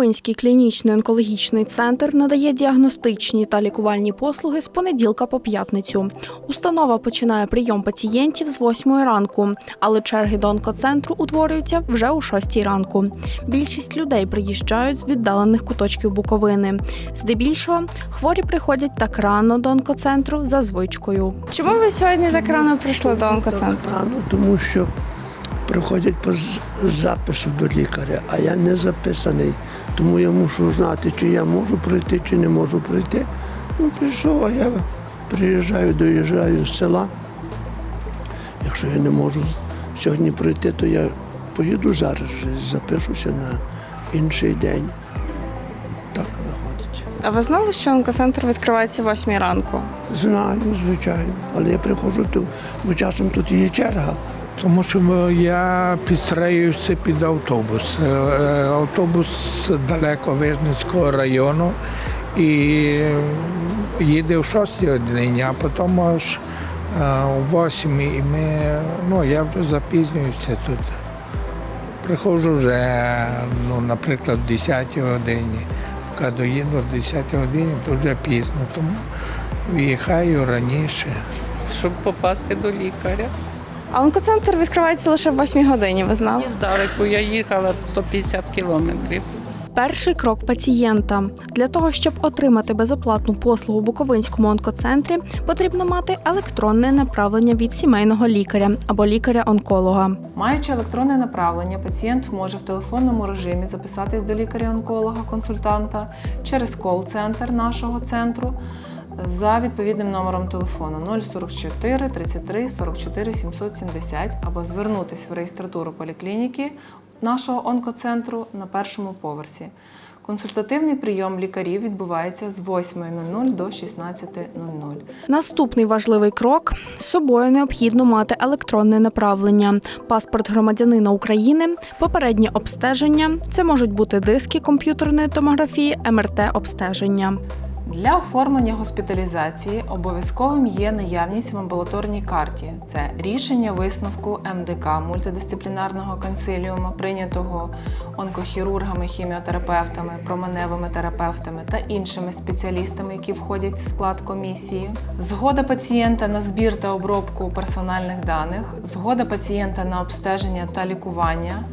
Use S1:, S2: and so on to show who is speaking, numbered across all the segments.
S1: Буковинський клінічний онкологічний центр надає діагностичні та лікувальні послуги з понеділка по п'ятницю. Установа починає прийом пацієнтів з 8 ранку, але черги до онкоцентру утворюються вже у 6 ранку. Більшість людей приїжджають з віддалених куточків Буковини. Здебільшого хворі приходять так рано до онкоцентру за звичкою.
S2: Чому ви сьогодні так рано прийшли до онкоцентру?
S3: Рано, тому що приходять по запису до лікаря, а я не записаний. Тому я мушу знати, чи я можу прийти, чи не можу прийти. Ну, прийшов, а я приїжджаю, доїжджаю з села. Якщо я не можу сьогодні прийти, то я поїду зараз, запишуся на інший день. Так виходить.
S2: А ви знали, що онкоцентр відкривається о 8 ранку?
S3: Знаю, звичайно, але я приходжу бо часом тут є черга.
S4: Тому що я підстраюся під автобус. Е, Автобус далеко Вижницького району і їде в 6 годині, а потім аж е, о 8 і ми, ну, я вже запізнююся тут. Приходжу вже, ну, наприклад, в 10 годині. Поки доїду в 10 годині, то вже пізно, тому виїхаю раніше.
S5: щоб попасти до лікаря.
S2: А онкоцентр відкривається лише в 8 годині, ви знали?
S5: Здалеку я їхала 150 кілометрів.
S1: Перший крок пацієнта для того, щоб отримати безоплатну послугу у Буковинському онкоцентрі, потрібно мати електронне направлення від сімейного лікаря або лікаря-онколога.
S6: Маючи електронне направлення, пацієнт може в телефонному режимі записатись до лікаря-онколога-консультанта через кол-центр нашого центру за відповідним номером телефону 044 33 44 770 або звернутися в реєстратуру поліклініки нашого онкоцентру на першому поверсі. Консультативний прийом лікарів відбувається з 8.00 до 16.00.
S1: Наступний важливий крок з собою необхідно мати електронне направлення, паспорт громадянина України, попереднє обстеження. Це можуть бути диски комп'ютерної томографії, МРТ-обстеження.
S6: Для оформлення госпіталізації обов'язковим є наявність в амбулаторній карті. Це рішення висновку МДК мультидисциплінарного консиліуму, прийнятого онкохірургами, хіміотерапевтами, променевими терапевтами та іншими спеціалістами, які входять в склад комісії. Згода пацієнта на збір та обробку персональних даних, згода пацієнта на обстеження та лікування.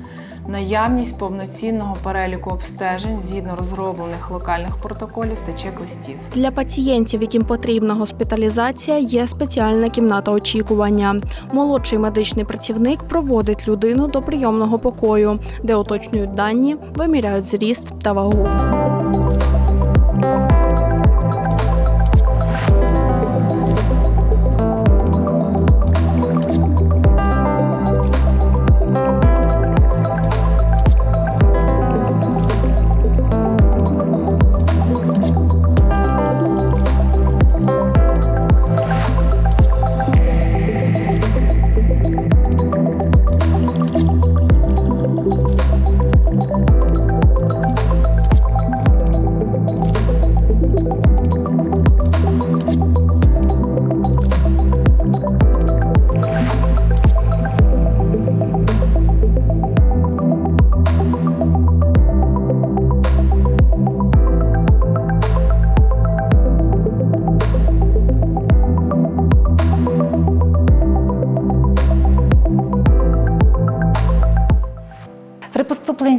S6: Наявність повноцінного переліку обстежень згідно розроблених локальних протоколів та чек-листів.
S1: Для пацієнтів, яким потрібна госпіталізація, є спеціальна кімната очікування. Молодший медичний працівник проводить людину до прийомного покою, де уточнюють дані, виміряють зріст та вагу.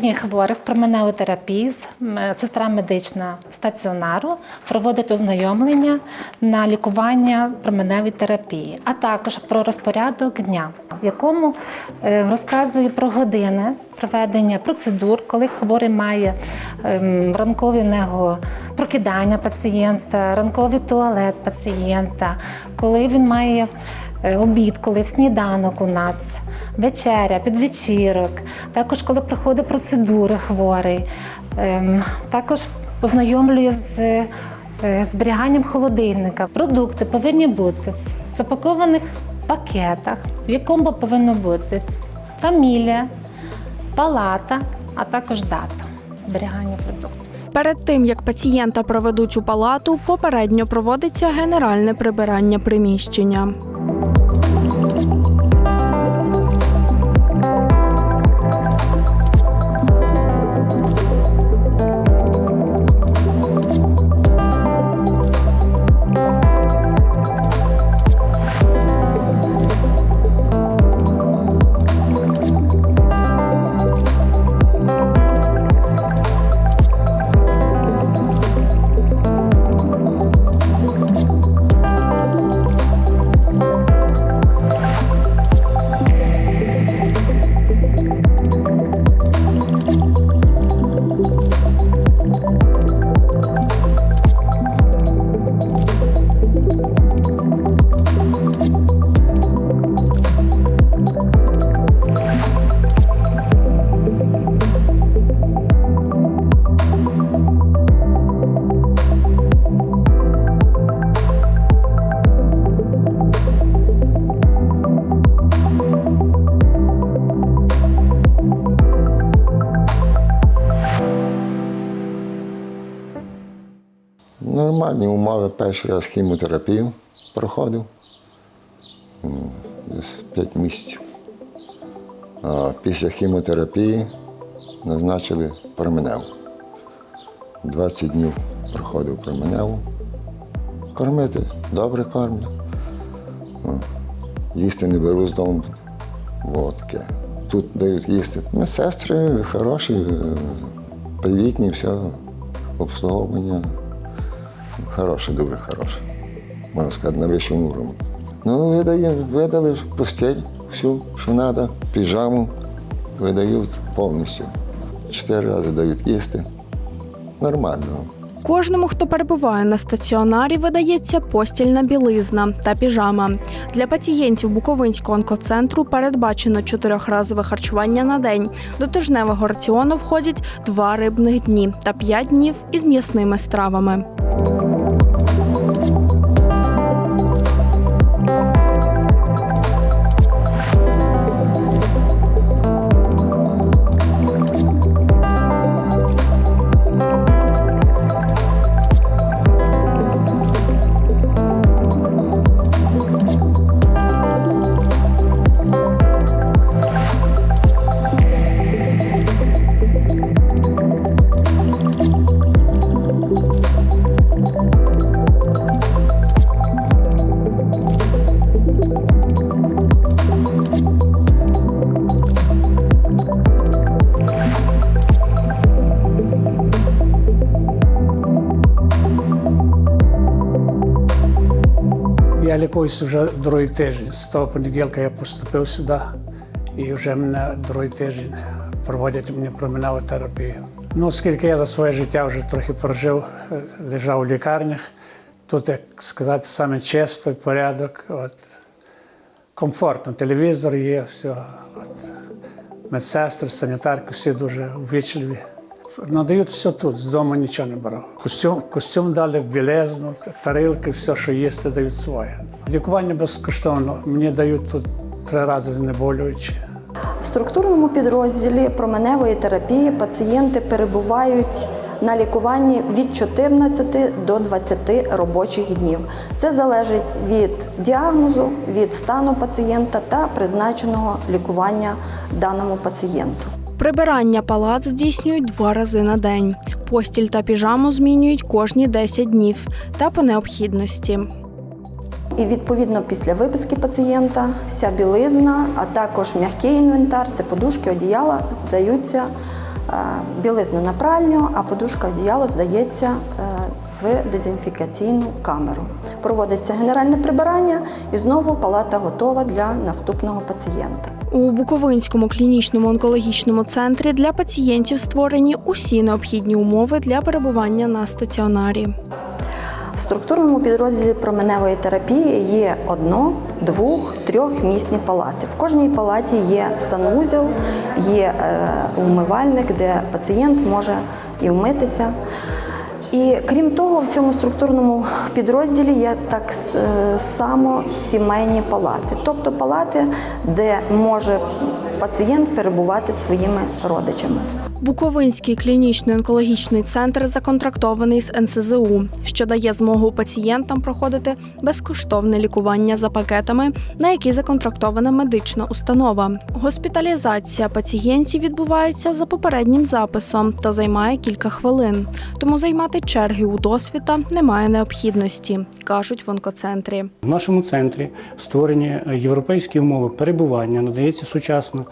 S7: Поступленні хворих з- сестра медична стаціонару проводить ознайомлення на лікування променевої терапії, а також про розпорядок дня, в якому е, розказує про години проведення процедур, коли хворий має ем, ранкові в нього прокидання пацієнта, ранковий туалет пацієнта, коли він має обід, коли сніданок у нас, вечеря, підвечірок, також коли проходить процедури хворий, ем, також познайомлює з е, зберіганням холодильника. Продукти повинні бути в запакованих пакетах, в якому повинно бути фамілія, палата, а також дата зберігання продуктів.
S1: Перед тим як пацієнта проведуть у палату, попередньо проводиться генеральне прибирання приміщення.
S8: Нормальні умови. Перший раз хіміотерапію проходив. Десь 5 місяців. А після хіміотерапії назначили променеву. 20 днів проходив променеву. Кормити добре кормлять. О, Їсти не беру з дому. Таке. Тут дають їсти. Медсестри хороші, е, привітні, все, обслуговування. Хороше, дуже хороше. Можна сказати, на вищому уровні. Ну, видає, видали постель всю, що треба, піжаму видають повністю. Чотири рази дають їсти. Нормально.
S1: Кожному, хто перебуває на стаціонарі, видається постільна білизна та піжама. Для пацієнтів Буковинського онкоцентру передбачено чотирьохразове харчування на день. До тижневого раціону входять два рибних дні та п'ять днів із м'ясними стравами.
S9: Я лікуюся вже другий тиждень. З того понеділка я поступив сюди і вже мене другий тиждень проводять мені променеву терапію. Ну, оскільки я за своє життя вже трохи прожив, лежав у лікарнях, тут, як сказати, саме чисто, порядок, от, комфортно. Телевізор є, все. От, медсестри, санітарки, всі дуже ввічливі. Надають все тут, з дому нічого не брав. Костюм, костюм дали в білизну, тарілки, все, що їсти, дають своє. Лікування безкоштовно. Мені дають тут три рази знеболюючі.
S10: В структурному підрозділі променевої терапії пацієнти перебувають на лікуванні від 14 до 20 робочих днів. Це залежить від діагнозу, від стану пацієнта та призначеного лікування даному пацієнту.
S1: Прибирання палат здійснюють два рази на день. Постіль та піжаму змінюють кожні 10 днів та по необхідності.
S10: І відповідно після виписки пацієнта вся білизна, а також м'який інвентар, це подушки, одіяла, здаються е, білизна на пральню, а подушка одіяло здається е, в дезінфікаційну камеру. Проводиться генеральне прибирання і знову палата готова для наступного пацієнта.
S1: У Буковинському клінічному онкологічному центрі для пацієнтів створені усі необхідні умови для перебування на стаціонарі.
S10: В структурному підрозділі променевої терапії є одно, двох, трьохмісні палати. В кожній палаті є санвузел, є е, умивальник, де пацієнт може і вмитися. І крім того, в цьому структурному підрозділі є так е, само сімейні палати, тобто палати, де може пацієнт перебувати своїми родичами.
S1: Буковинський клінічний онкологічний центр законтрактований з НСЗУ, що дає змогу пацієнтам проходити безкоштовне лікування за пакетами, на які законтрактована медична установа. Госпіталізація пацієнтів відбувається за попереднім записом та займає кілька хвилин. Тому займати черги у досвіта немає необхідності, кажуть в онкоцентрі.
S11: В нашому центрі створені європейські умови перебування, надається сучасна,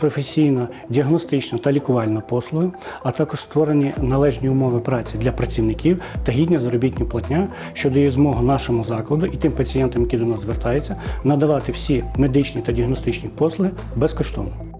S11: професійна, діагностична та лікувальна послуга, а також створені належні умови праці для працівників та гідня заробітні платня, що дає змогу нашому закладу і тим пацієнтам, які до нас звертаються, надавати всі медичні та діагностичні послуги безкоштовно.